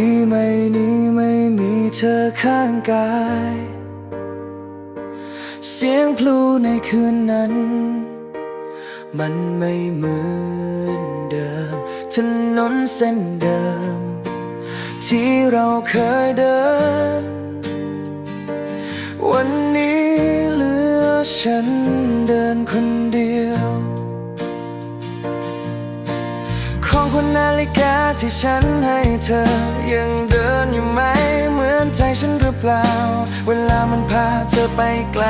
ีไม่นี้ไม่มีเธอข้างกาย เสียงพลูในคืนนั้น มันไม่เหมือนเดิม ถนนเส้นเดิม ที่เราเคยเดิน วันนี้เหลือฉันเดินคนเดียว นาฬิกาที่ฉันให้เธอ ยังเดินอยู่ไหม เหมือนใจฉันหรือเปล่า เวลามันพาเธอไปไกล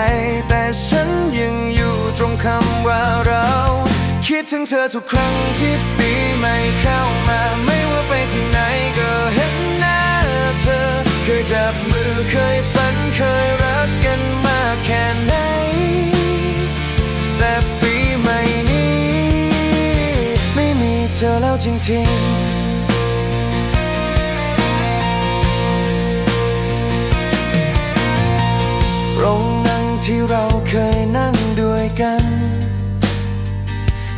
แต่ฉันยังอยู่ตรงคำว่าเรา คิดถึงเธอทุกครั้งที่ปีใหม่เข้ามา จริงๆโรงนั่งที่เราเคยนั่งด้วยกัน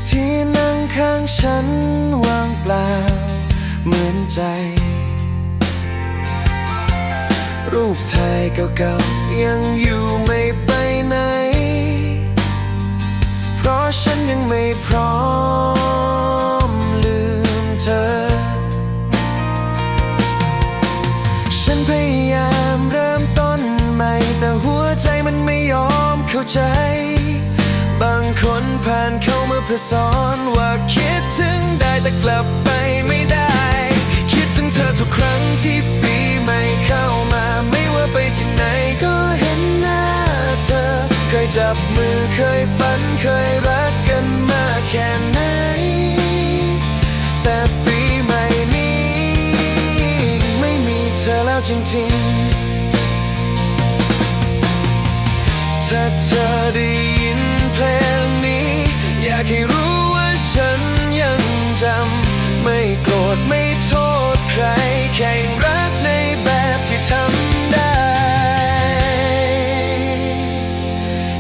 ที่นั่งข้างฉันว่างเปล่า เหมือนใจ รูปถ่ายเก่าๆยังอยู่ไม่ไปไหน เพราะฉันยังไม่พร้อม ใจ บางคนผ่านเข้ามาเพื่อสอนว่าคิดถึงได้แต่กลับไปไม่ได้ คิดถึงเธอทุกครั้งที่ปีใหม่เข้ามา ไม่ว่าไปที่ไหนก็เห็นหน้าเธอ เคยจับมือเคยฝันเคยรักกันมากแค่ไหนแต่ปีใหม่นี้ไม่มีเธอแล้วจริงๆ ถ้าเธอได้ยินเพลงนี้ อยากให้รู้ว่าฉันยังจำ ไม่โกรธไม่โทษใคร แค่ยังรักในแบบที่ทำได้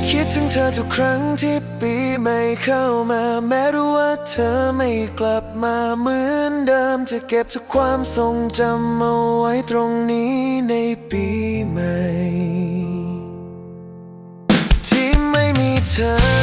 คิดถึงเธอทุกครั้งที่ปีใหม่เข้ามา แม้รู้ว่าเธอไม่กลับมาเหมือนเดิม จะเก็บทุกความทรงจำเอาไว้ตรงนี้ในปีใหม่ Time.